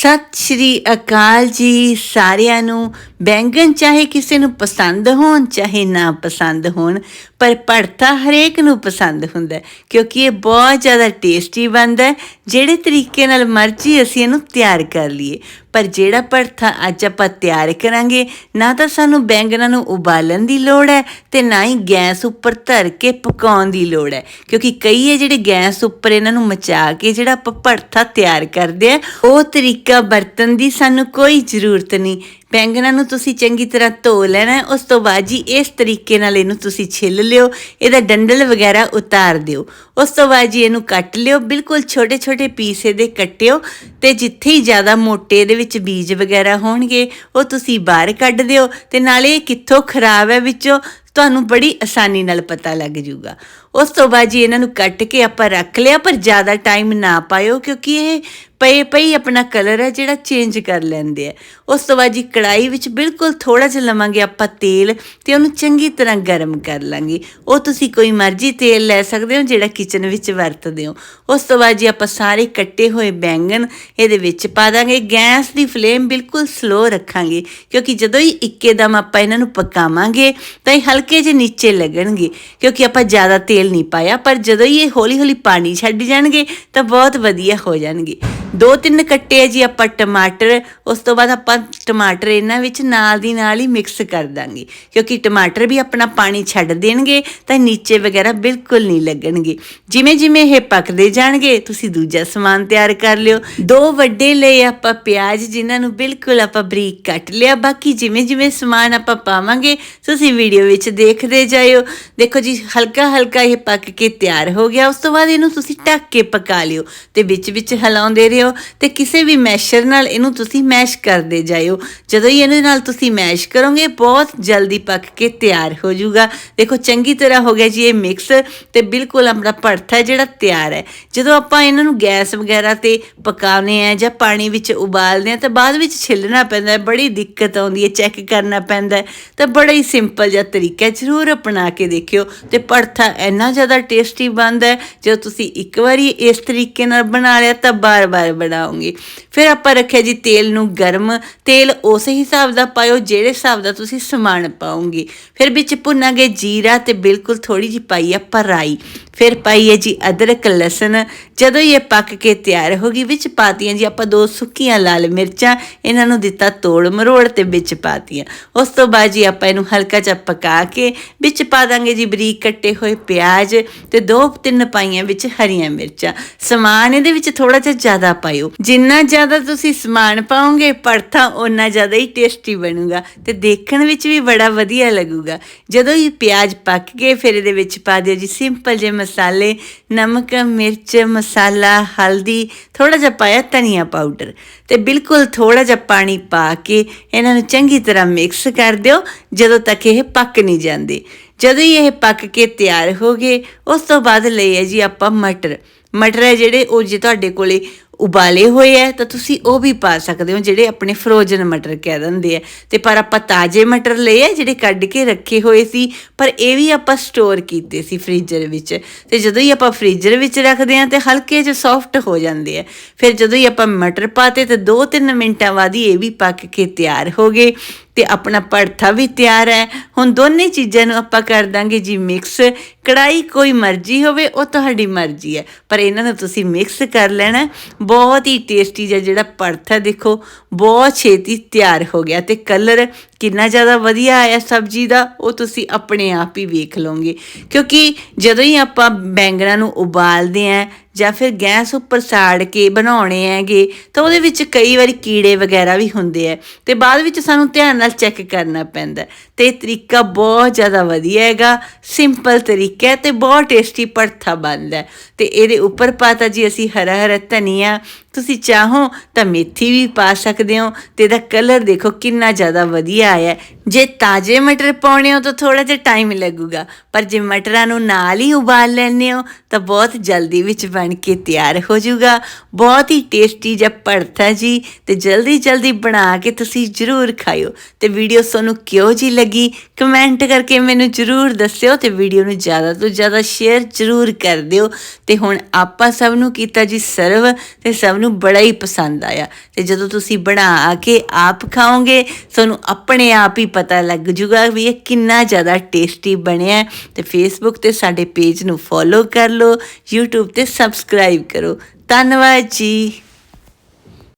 ਸਤਿ ਸ਼੍ਰੀ ਅਕਾਲ ਜੀ ਸਾਰਿਆਂ ਨੂੰ ਬੈਂਗਣ ਚਾਹੇ ਕਿਸੇ ਨੂੰ ਪਸੰਦ ਹੋਣ, ਚਾਹੇ ਨਾ ਪਸੰਦ ਹੋਣ, ਪਰ ਭੜਥਾ ਹਰੇਕ ਨੂੰ ਪਸੰਦ ਹੁੰਦਾ ਕਿਉਂਕਿ ਇਹ ਬਹੁਤ ਜ਼ਿਆਦਾ ਟੇਸਟੀ ਬਣਦਾ ਹੈ। ਜਿਹੜੇ ਤਰੀਕੇ ਨਾਲ ਮਰਜ਼ੀ ਅਸੀਂ ਇਹਨੂੰ ਤਿਆਰ ਕਰ ਲਈਏ ਪਰ ਜਿਹੜਾ ਭੜਥਾ ਅੱਜ ਆਪਾਂ ਤਿਆਰ ਕਰਾਂਗੇ, ਨਾ ਤਾਂ ਸਾਨੂੰ ਬੈਂਗਣਾ ਨੂੰ ਉਬਾਲਣ ਦੀ ਲੋੜ ਹੈ ਤੇ ਨਾ ਹੀ ਗੈਸ ਉੱਪਰ ਧਰ ਕੇ ਪਕਾਉਣ ਦੀ ਲੋੜ ਹੈ। ਕਿਉਂਕਿ ਕਈ ਹੈ ਜਿਹੜੇ ਗੈਸ ਉੱਪਰ ਇਹਨਾਂ ਨੂੰ ਮਚਾ ਕੇ ਜਿਹੜਾ ਆਪਾਂ ਭੜਥਾ ਤਿਆਰ ਕਰਦੇ ਆ, ਉਹ ਤਰੀਕਾ ਵਰਤਣ ਦੀ ਸਾਨੂੰ ਕੋਈ ਜ਼ਰੂਰਤ ਨਹੀਂ। ਬੈਂਗਣਾਂ ਨੂੰ ਤੁਸੀਂ ਚੰਗੀ ਤਰ੍ਹਾਂ ਧੋ ਲੈਣਾ, ਉਸ ਤੋਂ ਬਾਅਦ ਜੀ ਇਸ ਤਰੀਕੇ ਨਾਲ ਇਹਨੂੰ ਤੁਸੀਂ ਛਿੱਲ ਲਿਓ, ਇਹਦਾ ਡੰਡਲ ਵਗੈਰਾ ਉਤਾਰ ਦਿਓ। ਉਸ ਤੋਂ ਬਾਅਦ ਜੀ ਇਹਨੂੰ ਕੱਟ ਲਿਓ, ਬਿਲਕੁਲ ਛੋਟੇ ਛੋਟੇ ਪੀਸ ਇਹਦੇ ਕੱਟਿਓ ਤੇ ਜਿੱਥੇ ਹੀ ਜ਼ਿਆਦਾ ਮੋਟੇ ਇਹਦੇ ਵਿੱਚ ਬੀਜ ਵਗੈਰਾ ਹੋਣਗੇ, ਉਹ ਤੁਸੀਂ ਬਾਹਰ ਕੱਢ ਦਿਓ ਤੇ ਨਾਲੇ ਕਿੱਥੋਂ ਖਰਾਬ ਹੈ ਵਿੱਚੋਂ ਤੁਹਾਨੂੰ ਬੜੀ ਆਸਾਨੀ ਨਾਲ ਪਤਾ ਲੱਗ ਜਾਊਗਾ ਉਸ ਤੋਂ ਬਾਅਦ ਜੀ ਇਹਨਾਂ ਨੂੰ ਕੱਟ ਕੇ ਆਪਾਂ ਰੱਖ ਲਿਆ, ਪਰ ਜ਼ਿਆਦਾ ਟਾਈਮ ਨਾ ਪਾਇਓ, ਕਿਉਂਕਿ ਇਹ ਪਏ ਪਈ ਆਪਣਾ ਕਲਰ ਹੈ ਜਿਹੜਾ ਚੇਂਜ ਕਰ ਲੈਂਦੇ ਆ। ਉਸ ਤੋਂ ਬਾਅਦ ਜੀ ਕੜਾਈ ਵਿੱਚ ਬਿਲਕੁਲ ਥੋੜਾ ਜਿਹਾ ਲਵਾਂਗੇ ਆਪਾਂ ਤੇਲ ਤੇ ਉਹਨੂੰ ਚੰਗੀ ਤਰ੍ਹਾਂ ਗਰਮ ਕਰ ਲਾਂਗੇ। ਉਹ ਤੁਸੀਂ ਕੋਈ ਮਰਜ਼ੀ ਤੇਲ ਲੈ ਸਕਦੇ ਹੋ, ਜਿਹੜਾ ਕਿਚਨ ਵਿੱਚ ਵਰਤਦੇ ਹੋ। ਉਸ ਤੋਂ ਬਾਅਦ ਜੀ ਆਪਾਂ ਸਾਰੇ ਕੱਟੇ ਹੋਏ ਬੈਂਗਣ ਇਹਦੇ ਵਿੱਚ ਪਾ ਦਾਂਗੇ। ਗੈਸ ਦੀ ਫਲੇਮ ਬਿਲਕੁਲ ਸਲੋ ਰੱਖਾਂਗੇ, ਕਿਉਂਕਿ ਜਦੋਂ ਹੀ ਇੱਕੇ ਦਮ ਆਪਾਂ ਇਹਨਾਂ ਨੂੰ ਪਕਾਵਾਂਗੇ, ਤਾਂ ਇਹ ਹਲਕੇ ਜਿਹੇ ਨੀਚੇ ਲੱਗਣਗੇ, ਕਿਉਂਕਿ ਆਪਾਂ ਜ਼ਿਆਦਾ ਤੇਲ ਨਹੀਂ ਪਾਇਆ, ਪਰ ਜਦੋਂ ਹੀ ਇਹ ਹੌਲੀ ਹੌਲੀ ਪਾਣੀ ਛੱਡ ਜਾਣਗੇ, ਤਾਂ ਬਹੁਤ ਵਧੀਆ ਹੋ ਜਾਣਗੇ। ਦੋ ਤਿੰਨ ਕੱਟੇ ਆ ਜੀ ਆਪਾਂ ਟਮਾਟਰ, ਉਸ ਤੋਂ ਬਾਅਦ ਆਪਾਂ ਟਮਾਟਰ ਇਹਨਾਂ ਵਿੱਚ ਨਾਲ ਦੀ ਨਾਲ ਹੀ ਮਿਕਸ ਕਰ ਦਾਂਗੇ। ਕਿਉਂਕਿ ਟਮਾਟਰ ਵੀ ਆਪਣਾ ਪਾਣੀ ਛੱਡ ਦੇਣਗੇ, ਤਾਂ ਨੀਚੇ ਵਗੈਰਾ ਬਿਲਕੁਲ ਨਹੀਂ ਲੱਗਣਗੇ। ਜਿਵੇਂ ਜਿਵੇਂ ਇਹ ਪੱਕਦੇ ਜਾਣਗੇ, ਤੁਸੀਂ ਦੂਜਾ ਸਮਾਨ ਤਿਆਰ ਕਰ ਲਿਓ। ਦੋ ਵੱਡੇ ਲਏ ਆਪਾਂ ਪਿਆਜ਼, ਜਿਨ੍ਹਾਂ ਨੂੰ ਬਿਲਕੁਲ ਆਪਾਂ ਬਰੀਕ ਕੱਟ ਲਿਆ। ਬਾਕੀ ਜਿਵੇਂ ਜਿਵੇਂ ਸਮਾਨ ਆਪਾਂ ਪਾਵਾਂਗੇ, ਤੁਸੀਂ ਵੀਡੀਓ ਵਿੱਚ ਦੇਖਦੇ ਜਾਇਓ। ਦੇਖੋ ਜੀ ਹਲਕਾ ਹਲਕਾ ਇਹ ਪੱਕ ਕੇ ਤਿਆਰ ਹੋ ਗਿਆ। ਉਸ ਤੋਂ ਬਾਅਦ ਇਹਨੂੰ ਤੁਸੀਂ ਢੱਕ ਕੇ ਪਕਾ ਲਿਓ ਤੇ ਵਿੱਚ ਵਿੱਚ ਹਿਲਾਉਂਦੇ ਰਹੋ ਤੇ ਕਿਸੇ ਵੀ ਮੈਸ਼ਰ ਨਾਲ ਇਹਨੂੰ ਤੁਸੀਂ ਮੈਸ਼ ਕਰਦੇ ਜਾਇਓ। ਜਦੋਂ ਹੀ ਇਹਦੇ ਨਾਲ ਤੁਸੀਂ ਮੈਸ਼ ਕਰੋਗੇ, ਬਹੁਤ ਜਲਦੀ ਪੱਕ ਕੇ ਤਿਆਰ ਹੋ ਜਾਊਗਾ। ਦੇਖੋ, ਚੰਗੀ ਤਰ੍ਹਾਂ ਹੋ ਗਿਆ ਜੀ ਇਹ ਮਿਕਸ ਤੇ ਬਿਲਕੁਲ ਆਪਣਾ ਭੜਥਾ ਜਿਹੜਾ ਤਿਆਰ ਹੈ। ਜਦੋਂ ਆਪਾਂ ਇਹਨਾਂ ਨੂੰ ਗੈਸ ਵਗੈਰਾ ਤੇ ਪਕਾਉਨੇ ਆ ਜਾਂ ਪਾਣੀ ਵਿੱਚ ਉਬਾਲਦੇ ਆ ਤਾਂ ਬਾਅਦ ਵਿੱਚ ਛਿੱਲਣਾ ਪੈਂਦਾ ਹੈ, ਬੜੀ ਦਿੱਕਤ ਆਉਂਦੀ ਹੈ, ਚੈੱਕ ਕਰਨਾ ਪੈਂਦਾ ਤਾਂ ਬੜਾ ਹੀ ਸਿੰਪਲ ਜਿਹਾ ਤਰੀਕਾ ਜ਼ਰੂਰ ਅਪਣਾ ਕੇ ਦੇਖਿਓ ਤੇ ਭੜਥਾ ਇੰਨਾ ਜ਼ਿਆਦਾ ਟੇਸਟੀ ਬਣਦਾ ਹੈ। ਜਦੋਂ ਤੁਸੀਂ ਇੱਕ ਵਾਰੀ ਇਸ ਤਰੀਕੇ ਨਾਲ ਬਣਾ ਲਿਆ ਤਾਂ ਬਾਰ-ਬਾਰ ਬਣਾਓਗੇ ਫਿਰ ਆਪਾਂ ਰੱਖਿਆ ਜੀ ਤੇਲ ਨੂੰ ਗਰਮ। ਤੇਲ ਉਸੇ ਹਿਸਾਬ ਦਾ ਪਾਇਓ ਜਿਹੜੇ ਹਿਸਾਬ ਦਾ ਤੁਸੀਂ ਸਮਾਨ ਪਾਉਂਗੇ। ਫਿਰ ਵਿੱਚ ਭੁੰਨਾਂਗੇ ਜੀਰਾ ਤੇ ਬਿਲਕੁਲ ਥੋੜੀ ਜਿਹੀ ਪਾਈ ਆਪਾਂ ਰਾਈ ਫਿਰ ਪਾਈਏ ਜੀ ਅਦਰਕ, ਲਸਣ। ਜਦੋਂ ਇਹ ਪੱਕ ਕੇ ਤਿਆਰ ਹੋ ਗਈ, ਵਿੱਚ ਪਾਤੀਆਂ ਜੀ ਆਪਾਂ ਦੋ ਸੁੱਕੀਆਂ ਲਾਲ ਮਿਰਚਾਂ, ਇਹਨਾਂ ਨੂੰ ਦਿੱਤਾ ਤੋੜ ਮਰੋੜ ਤੇ ਵਿੱਚ ਪਾਤੀਆਂ ਉਸ ਤੋਂ ਬਾਅਦ ਜੀ ਆਪਾਂ ਇਹਨੂੰ ਹਲਕਾ ਜਿਹਾ ਪਕਾ ਕੇ ਵਿੱਚ ਪਾ ਦਾਂਗੇ ਜੀ ਬਰੀਕ ਕੱਟੇ ਹੋਏ ਪਿਆਜ਼ ਤੇ ਦੋ ਤਿੰਨ ਪਾਈਆਂ ਵਿੱਚ ਹਰੀਆਂ ਮਿਰਚਾਂ। ਸਮਾਨ ਇਹਦੇ ਵਿੱਚ ਥੋੜਾ ਜਿਹਾ ਜ਼ਿਆਦਾ ਪਾਇਓ। ਜਿੰਨਾ ਜ਼ਿਆਦਾ ਤੁਸੀਂ ਸਮਾਨ ਪਾਓਗੇ ਭੜਥਾ ਓਨਾ ਜ਼ਿਆਦਾ ਹੀ ਟੇਸਟੀ ਬਣੂਗਾ ਤੇ ਦੇਖਣ ਵਿੱਚ ਵੀ ਬੜਾ ਵਧੀਆ ਲੱਗੂਗਾ। ਜਦੋਂ ਇਹ ਪਿਆਜ਼ ਪੱਕ ਗਏ, ਫਿਰ ਇਹਦੇ ਵਿੱਚ ਪਾ ਦਿਓ ਜੀ ਸਿੰਪਲ ਜਿਹੇ ਮਸਾਲੇ, ਨਮਕ, ਮਿਰਚ, ਮਸਾਲਾ, ਹਲਦੀ ਥੋੜਾ ਜਿਹਾ ਪਾਇਆ ਧਨੀਆ ਪਾਊਡਰ ਤੇ ਬਿਲਕੁਲ ਥੋੜਾ ਜਿਹਾ ਪਾਣੀ ਪਾ ਕੇ ਇਹਨਾਂ ਨੂੰ ਚੰਗੀ ਤਰ੍ਹਾਂ ਮਿਕਸ ਕਰ ਦਿਓ ਜਦੋਂ ਤੱਕ ਇਹ ਪੱਕ ਨਹੀਂ ਜਾਂਦੇ। ਜਦੋਂ ਹੀ ਇਹ ਪੱਕ ਕੇ ਤਿਆਰ ਹੋ ਗਏ, ਉਸ ਤੋਂ ਬਾਅਦ ਲਈ ਹੈ ਜੀ ਆਪਾਂ ਮਟਰ। ਮਟਰ ਹੈ ਜਿਹੜੇ ਉਹ ਜੇ ਤੁਹਾਡੇ ਕੋਲੇ ਉਬਾਲੇ ਹੋਏ ਹੈ ਤਾਂ ਤੁਸੀਂ ਉਹ ਵੀ ਪਾ ਸਕਦੇ ਹੋ, ਜਿਹੜੇ ਆਪਣੇ ਫਰੋਜ਼ਨ ਮਟਰ ਕਹਿ ਦਿੰਦੇ ਆ ਤੇ ਪਰ ਆਪਾਂ ਤਾਜ਼ੇ ਮਟਰ ਲਏ ਆ ਜਿਹੜੇ ਕੱਢ ਕੇ ਰੱਖੇ ਹੋਏ ਸੀ, ਪਰ ਇਹ ਵੀ ਆਪਾਂ ਸਟੋਰ ਕੀਤੇ ਸੀ ਫ੍ਰੀਜ਼ਰ ਵਿੱਚ। ਤੇ ਜਦੋਂ ਹੀ ਆਪਾਂ ਫ੍ਰੀਜ਼ਰ ਵਿੱਚ ਰੱਖਦੇ ਆ ਤੇ ਹਲਕੇ ਜਿਹੇ ਸੌਫਟ ਹੋ ਜਾਂਦੇ ਆ ਫਿਰ ਜਦੋਂ ਹੀ ਆਪਾਂ ਮਟਰ ਪਾਤੇ, ਤੇ 2-3 ਮਿੰਟਾਂ ਬਾਅਦ ਹੀ ਇਹ ਵੀ ਪੱਕ ਕੇ ਤਿਆਰ ਹੋ ਗਏ। ਤੇ ਆਪਣਾ ਭੜਥਾ ਵੀ ਤਿਆਰ ਹੈ ਹੁਣ ਦੋਨੇ ਚੀਜ਼ਾਂ ਨੂੰ ਆਪਾਂ ਕਰ ਦਾਂਗੇ ਜੀ ਮਿਕਸ ਕੜਾਈ ਕੋਈ ਮਰਜ਼ੀ ਹੋਵੇ, ਉਹ ਤੁਹਾਡੀ ਮਰਜ਼ੀ ਹੈ ਪਰ ਇਹਨਾਂ ਨੂੰ ਤੁਸੀਂ ਮਿਕਸ ਕਰ ਲੈਣਾ। ਬਹੁਤ ਹੀ ਟੇਸਟੀ ਜਿਹਾ ਜਿਹੜਾ ਪਰਥ ਹੈ, ਦੇਖੋ, ਬਹੁਤ ਛੇਤੀ ਤਿਆਰ ਹੋ ਗਿਆ ਤੇ ਕਲਰ ਕਿੰਨਾ ਜ਼ਿਆਦਾ ਵਧੀਆ ਆਇਆ ਸਬਜ਼ੀ ਦਾ, ਉਹ ਤੁਸੀਂ ਆਪਣੇ ਆਪ ਹੀ ਵੇਖ ਲਓਗੇ। ਕਿਉਂਕਿ ਜਦੋਂ ਹੀ ਆਪਾਂ ਬੈਂਗਣਾਂ ਨੂੰ ਉਬਾਲਦੇ ਆਂ ਜਾਂ ਫਿਰ ਗੈਸ ਉੱਪਰ ਸਾੜ ਕੇ ਬਣਾਉਣੇ ਹੈਗੇ, ਤਾਂ ਉਹਦੇ ਵਿੱਚ ਕਈ ਵਾਰੀ ਕੀੜੇ ਵਗੈਰਾ ਵੀ ਹੁੰਦੇ ਆ। ਤੇ ਬਾਅਦ ਵਿੱਚ ਸਾਨੂੰ ਧਿਆਨ ਨਾਲ ਚੈੱਕ ਕਰਨਾ ਪੈਂਦਾ। ਤੇ ਇਹ ਤਰੀਕਾ ਬਹੁਤ ਜ਼ਿਆਦਾ ਵਧੀਆ ਹੈਗਾ, ਸਿੰਪਲ ਤਰੀਕਾ ਹੈ ਤੇ ਬਹੁਤ ਟੇਸਟੀ ਭੜਥਾ ਬਣਦਾ ਹੈ। ਤੇ ਇਹਦੇ ਉੱਪਰ ਪਾਤਾ ਜੀ ਅਸੀਂ ਹਰਾ ਹਰਾ ਧਨੀਆ, ਤੁਸੀਂ ਚਾਹੋ ਤਾਂ ਮੇਥੀ ਵੀ ਪਾ ਸਕਦੇ ਹੋ। ਤੇ ਇਹਦਾ ਕਲਰ ਦੇਖੋ ਕਿੰਨਾ ਜ਼ਿਆਦਾ ਵਧੀਆ ਆਇਆ ਜੇ ਤਾਜ਼ੇ ਮਟਰ ਪਾਉਣੇ ਹੋ ਤਾਂ ਥੋੜਾ ਜਿਹਾ ਟਾਈਮ ਲੱਗੂਗਾ, ਪਰ ਜੇ ਮਟਰਾਂ ਨੂੰ ਨਾਲ ਹੀ ਉਬਾਲ ਲੈਣੇ ਹੋ ਤਾਂ ਬਹੁਤ ਜਲਦੀ ਵਿੱਚ ਬਣ ਕੇ ਤਿਆਰ ਹੋ ਜਾਊਗਾ। ਬਹੁਤ ਹੀ ਟੇਸਟੀ ਜਿਹਾ ਭੜਥਾ ਜੀ। ਤੇ ਜਲਦੀ ਜਲਦੀ ਬਣਾ ਕੇ ਤੁਸੀਂ ਜ਼ਰੂਰ ਖਾਇਓ। ਤੇ ਵੀਡੀਓ ਤੁਹਾਨੂੰ ਕਿਉਂ ਜੀ ਲੱਗੀ? ਕਮੈਂਟ ਕਰਕੇ ਮੈਨੂੰ ਜਰੂਰ ਦੱਸਿਓ ਤੇ ਵੀਡੀਓ ਨੂੰ ਜ਼ਿਆਦਾ ਤੋਂ ਜ਼ਿਆਦਾ ਸ਼ੇਅਰ ਜਰੂਰ ਕਰ ਦਿਓ। ਤੇ ਹੁਣ ਆਪਾਂ ਸਭ ਨੂੰ ਕੀਤਾ ਜੀ ਸਰਵ ਤੇ ਸਭ ਨੂੰ ਬੜਾ ਹੀ ਪਸੰਦ ਆਇਆ। ਤੇ ਜਦੋਂ ਤੁਸੀਂ ਬਣਾ ਕੇ ਆਪ ਖਾਓਗੇ, ਤੁਹਾਨੂੰ ਆਪਣੇ ਆਪ ਹੀ ਪਤਾ ਲੱਗ ਜੂਗਾ ਵੀ ਇਹ ਕਿੰਨਾ ਜ਼ਿਆਦਾ ਟੇਸਟੀ ਬਣਿਆ ਹੈ। ਤੇ ਫੇਸਬੁੱਕ ਤੇ ਸਾਡੇ ਪੇਜ ਨੂੰ ਫੋਲੋ ਕਰ ਲਓ, YouTube ਤੇ ਸਭ ਸਬਸਕ੍ਰਾਈਬ ਕਰੋ। ਧੰਨਵਾਦ ਜੀ।